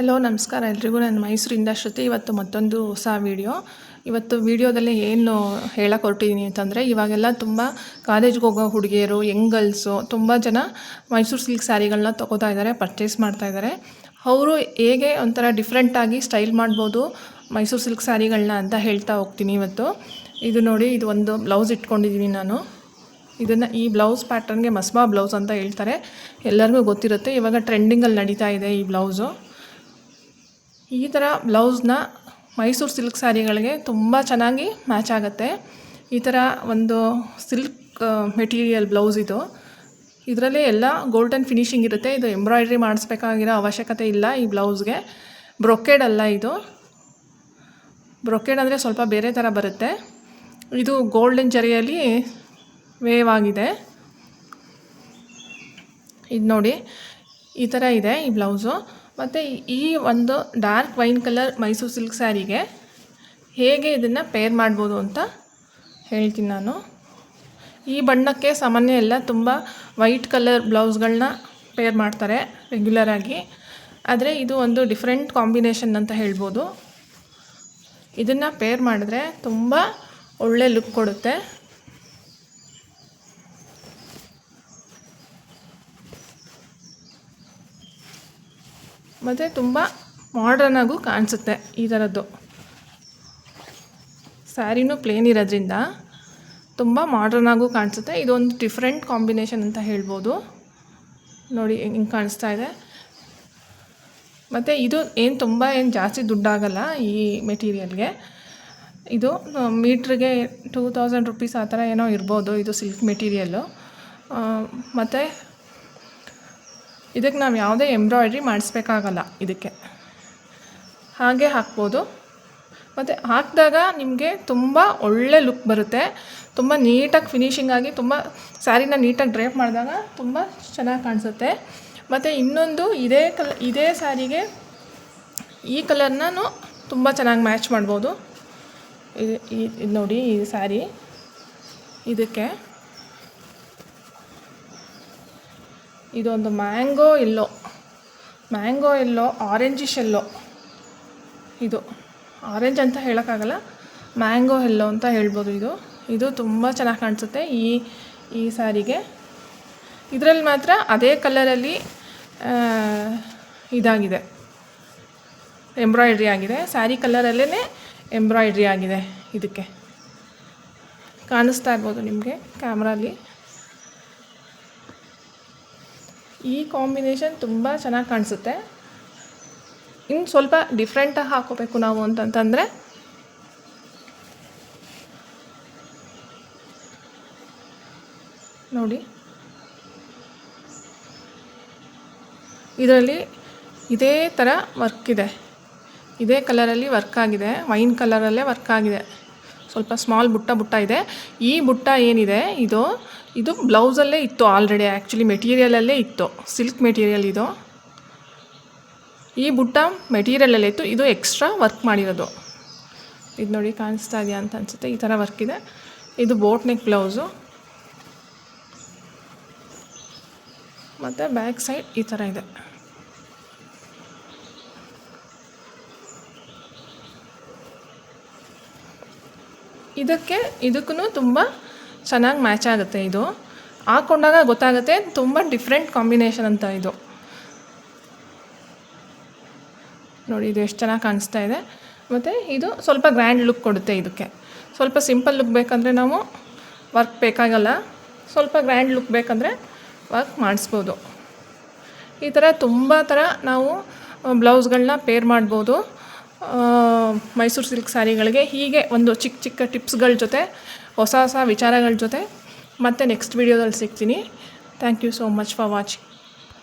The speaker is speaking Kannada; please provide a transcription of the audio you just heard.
ಹಲೋ ನಮಸ್ಕಾರ. ಎಲ್ರಿಗೂ ನಾನು ಮೈಸೂರಿಂದ ಶ್ರುತಿ. ಇವತ್ತು ಮತ್ತೊಂದು ಹೊಸ ವಿಡಿಯೋ. ಇವತ್ತು ವಿಡಿಯೋದಲ್ಲಿ ಏನು ಹೇಳಕ್ಕೆ ಹೊರಟಿದ್ದೀನಿ ಅಂತಂದರೆ, ಇವಾಗೆಲ್ಲ ತುಂಬ ಕಾಲೇಜ್ಗೆ ಹೋಗೋ ಹುಡುಗಿಯರು ಯಂಗಲ್ಸು ತುಂಬ ಜನ ಮೈಸೂರು ಸಿಲ್ಕ್ ಸ್ಯಾರಿಗಳನ್ನ ತೊಗೋತಾ ಇದ್ದಾರೆ ಪರ್ಚೇಸ್ ಮಾಡ್ತಾ ಇದ್ದಾರೆ ಅವರು ಹೇಗೆ ಒಂಥರ ಡಿಫ್ರೆಂಟಾಗಿ ಸ್ಟೈಲ್ ಮಾಡ್ಬೋದು ಮೈಸೂರು ಸಿಲ್ಕ್ ಸ್ಯಾರಿಗಳನ್ನ ಅಂತ ಹೇಳ್ತಾ ಹೋಗ್ತೀನಿ ಇವತ್ತು. ಇದು ನೋಡಿ, ಇದು ಒಂದು ಬ್ಲೌಸ್ ಇಟ್ಕೊಂಡಿದ್ದೀನಿ ನಾನು. ಇದನ್ನು ಈ ಬ್ಲೌಸ್ ಪ್ಯಾಟರ್ನ್ಗೆ ಮಸ್ಬಾ ಬ್ಲೌಸ್ ಅಂತ ಹೇಳ್ತಾರೆ. ಎಲ್ಲರಿಗೂ ಗೊತ್ತಿರುತ್ತೆ, ಇವಾಗ ಟ್ರೆಂಡಿಂಗಲ್ಲಿ ನಡೀತಾ ಇದೆ ಈ ಬ್ಲೌಸು ಈ ಥರ ಬ್ಲೌಸ್ನ ಮೈಸೂರು ಸಿಲ್ಕ್ ಸ್ಯಾರಿಗಳಿಗೆ ತುಂಬ ಚೆನ್ನಾಗಿ ಮ್ಯಾಚ್ ಆಗುತ್ತೆ. ಈ ಥರ ಒಂದು ಸಿಲ್ಕ್ ಮೆಟೀರಿಯಲ್ ಬ್ಲೌಸ್ ಇದು. ಇದರಲ್ಲಿ ಎಲ್ಲ ಗೋಲ್ಡನ್ ಫಿನಿಶಿಂಗ್ ಇರುತ್ತೆ. ಇದು ಎಂಬ್ರಾಯ್ಡ್ರಿ ಮಾಡಿಸ್ಬೇಕಾಗಿರೋ ಅವಶ್ಯಕತೆ ಇಲ್ಲ ಈ ಬ್ಲೌಸ್ಗೆ. ಬ್ರೊಕೇಡ್ ಅಲ್ಲ ಇದು. ಬ್ರೊಕೆಡ್ ಅಂದರೆ ಸ್ವಲ್ಪ ಬೇರೆ ಥರ ಬರುತ್ತೆ. ಇದು ಗೋಲ್ಡನ್ ಜರಿಯಲ್ಲಿ ವೇವ್ ಆಗಿದೆ. ಇದು ನೋಡಿ, ಈ ಥರ ಇದೆ ಈ ಬ್ಲೌಸು. ಮತ್ತು ಈ ಒಂದು dark wine colour Mysuru silk ಸ್ಯಾರಿಗೆ ಹೇಗೆ ಇದನ್ನು ಪೇರ್ ಮಾಡ್ಬೋದು ಅಂತ ಹೇಳ್ತೀನಿ ನಾನು. ಈ ಬಣ್ಣಕ್ಕೆ ಸಾಮಾನ್ಯ ಎಲ್ಲ ತುಂಬ ವೈಟ್ ಕಲರ್ ಬ್ಲೌಸ್ಗಳನ್ನ ಪೇರ್ ಮಾಡ್ತಾರೆ ರೆಗ್ಯುಲರಾಗಿ ಆದರೆ ಇದು ಒಂದು ಡಿಫ್ರೆಂಟ್ ಕಾಂಬಿನೇಷನ್ ಅಂತ ಹೇಳ್ಬೋದು. ಇದನ್ನು ಪೇರ್ ಮಾಡಿದ್ರೆ ತುಂಬ ಒಳ್ಳೆ ಲುಕ್ ಕೊಡುತ್ತೆ. ಮತ್ತು ತುಂಬ ಮಾಡ್ರನ್ನಾಗೂ ಕಾಣಿಸುತ್ತೆ ಈ ಥರದ್ದು ಸ್ಯಾರಿನೂ ಪ್ಲೇನ್ ಇರೋದ್ರಿಂದ ತುಂಬ ಮಾಡ್ರನ್ನಾಗೂ ಕಾಣಿಸುತ್ತೆ. ಇದೊಂದು ಡಿಫ್ರೆಂಟ್ ಕಾಂಬಿನೇಷನ್ ಅಂತ ಹೇಳ್ಬೋದು. ನೋಡಿ ಹಿಂಗೆ ಕಾಣಿಸ್ತಾ ಇದೆ. ಮತ್ತು ಇದು ಏನು ತುಂಬ ಏನು ಜಾಸ್ತಿ ದುಡ್ಡಾಗಲ್ಲ ಈ ಮೆಟೀರಿಯಲ್ಗೆ ಇದು ಮೀಟ್ರಿಗೆ ಟೂ ತೌಸಂಡ್ ರುಪೀಸ್ ಆ ಥರ ಏನೋ ಇರ್ಬೋದು ಇದು ಸಿಲ್ಕ್ ಮೆಟೀರಿಯಲ್ಲು ಮತ್ತು ಇದಕ್ಕೆ ನಾವು ಯಾವುದೇ ಎಂಬ್ರಾಯ್ಡ್ರಿ ಮಾಡಿಸ್ಬೇಕಾಗಲ್ಲ ಇದಕ್ಕೆ. ಹಾಗೆ ಹಾಕ್ಬೋದು. ಮತ್ತು ಹಾಕಿದಾಗ ನಿಮಗೆ ತುಂಬ ಒಳ್ಳೆ ಲುಕ್ ಬರುತ್ತೆ. ತುಂಬ ನೀಟಾಗಿ ಫಿನಿಷಿಂಗ್ ಆಗಿ ತುಂಬ ಸ್ಯಾರಿನ ನೀಟಾಗಿ ಡ್ರೈಪ್ ಮಾಡಿದಾಗ ತುಂಬ ಚೆನ್ನಾಗಿ ಕಾಣಿಸುತ್ತೆ. ಮತ್ತು ಇನ್ನೊಂದು ಇದೇ ಕಲ್, ಇದೇ ಸ್ಯಾರಿಗೆ ಈ ಕಲರ್ನೂ ತುಂಬ ಚೆನ್ನಾಗಿ ಮ್ಯಾಚ್ ಮಾಡ್ಬೋದು. ಇದು ಇದು ನೋಡಿ ಈ ಸ್ಯಾರಿ ಇದಕ್ಕೆ. ಇದೊಂದು mango yellow. Mango yellow orangish yellow ಇದು. ಆರೆಂಜ್ ಅಂತ ಹೇಳೋಕ್ಕಾಗಲ್ಲ. ಮ್ಯಾಂಗೋ ಎಲ್ಲೋ ಅಂತ ಹೇಳ್ಬೋದು ಇದು. ಇದು ತುಂಬ ಚೆನ್ನಾಗಿ ಕಾಣಿಸುತ್ತೆ ಈ ಈ ಸ್ಯಾರಿಗೆ ಇದರಲ್ಲಿ ಮಾತ್ರ ಅದೇ ಕಲರಲ್ಲಿ ಇದಾಗಿದೆ. ಎಂಬ್ರಾಯ್ಡ್ರಿ ಆಗಿದೆ. ಸ್ಯಾರಿ ಕಲರಲ್ಲೇ ಎಂಬ್ರಾಯ್ಡ್ರಿ ಆಗಿದೆ ಇದಕ್ಕೆ. ಕಾಣಿಸ್ತಾ ಇರ್ಬೋದು ನಿಮಗೆ ಕ್ಯಾಮ್ರಲ್ಲಿ ಈ ಕಾಂಬಿನೇಷನ್ ತುಂಬ ಚೆನ್ನಾಗಿ ಕಾಣಿಸುತ್ತೆ. ಇನ್ನು ಸ್ವಲ್ಪ ಡಿಫ್ರೆಂಟಾಗಿ ಹಾಕೋಬೇಕು ನಾವು ಅಂತಂತಂದರೆ. ನೋಡಿ. ಇದರಲ್ಲಿ ಇದೇ ಥರ ವರ್ಕ್ ಇದೆ. ಇದೇ ಕಲರಲ್ಲಿ ವರ್ಕ್ ಆಗಿದೆ. ವೈನ್ ಕಲರಲ್ಲೇ ವರ್ಕ್ ಆಗಿದೆ. ಸ್ವಲ್ಪ ಸ್ಮಾಲ್ ಬುಟ್ಟ ಬುಟ್ಟ ಇದೆ. ಈ ಬುಟ್ಟ ಏನಿದೆ? ಇದು ಇದು ಬ್ಲೌಸಲ್ಲೇ ಇತ್ತು ಆಲ್ರೆಡಿ ಆ್ಯಕ್ಚುಲಿ ಮೆಟೀರಿಯಲಲ್ಲೇ ಇತ್ತು. ಸಿಲ್ಕ್ ಮೆಟೀರಿಯಲ್ ಇದು. ಈ ಬುಟ್ಟ ಮೆಟೀರಿಯಲಲ್ಲೇ ಇತ್ತು. ಇದು ಎಕ್ಸ್ಟ್ರಾ ವರ್ಕ್ ಮಾಡಿರೋದು. ಇದು ನೋಡಿ ಕಾಣಿಸ್ತಾ ಇದೆಯಾ ಅಂತ ಅನಿಸುತ್ತೆ. ಈ ಥರ ವರ್ಕ್ ಇದೆ. ಇದು ಬೋಟ್ ನೆಕ್ ಬ್ಲೌಸು. ಮತ್ತು ಬ್ಯಾಕ್ ಸೈಡ್ ಈ ಥರ ಇದೆ. ಇದಕ್ಕೆ ಇದಕ್ಕೂ ತುಂಬ ಚೆನ್ನಾಗಿ ಮ್ಯಾಚ್ ಆಗುತ್ತೆ ಇದು. ಹಾಕ್ಕೊಂಡಾಗ ಗೊತ್ತಾಗುತ್ತೆ ತುಂಬ ಡಿಫ್ರೆಂಟ್ ಕಾಂಬಿನೇಷನ್ ಅಂತ ಇದು. ನೋಡಿ, ಇದು ಎಷ್ಟು ಚೆನ್ನಾಗಿ ಕಾಣಿಸ್ತಾ ಇದೆ. ಮತ್ತು ಇದು ಸ್ವಲ್ಪ ಗ್ರ್ಯಾಂಡ್ ಲುಕ್ ಕೊಡುತ್ತೆ ಇದಕ್ಕೆ. ಸ್ವಲ್ಪ ಸಿಂಪಲ್ ಲುಕ್ ಬೇಕಂದರೆ ನಾವು ವರ್ಕ್ ಬೇಕಾಗಲ್ಲ. ಸ್ವಲ್ಪ ಗ್ರ್ಯಾಂಡ್ ಲುಕ್ ಬೇಕಂದರೆ ವರ್ಕ್ ಮಾಡಿಸ್ಬೋದು. ಈ ಥರ ತುಂಬ ಥರ ನಾವು ಬ್ಲೌಸ್ಗಳನ್ನ ಪೇರ್ ಮಾಡ್ಬೋದು. ಮೈಸೂರು ಸಿಲ್ಕ್ ಸ್ಯಾರಿಗಳಿಗೆ ಹೀಗೆ ಒಂದು ಚಿಕ್ಕ ಚಿಕ್ಕ ಟಿಪ್ಸ್ಗಳ ಜೊತೆ, ಹೊಸ ಹೊಸ ವಿಚಾರಗಳ ಜೊತೆ ಮತ್ತೆ ನೆಕ್ಸ್ಟ್ ವೀಡಿಯೋದಲ್ಲಿ ಸಿಗ್ತೀನಿ. Thank you so much for watching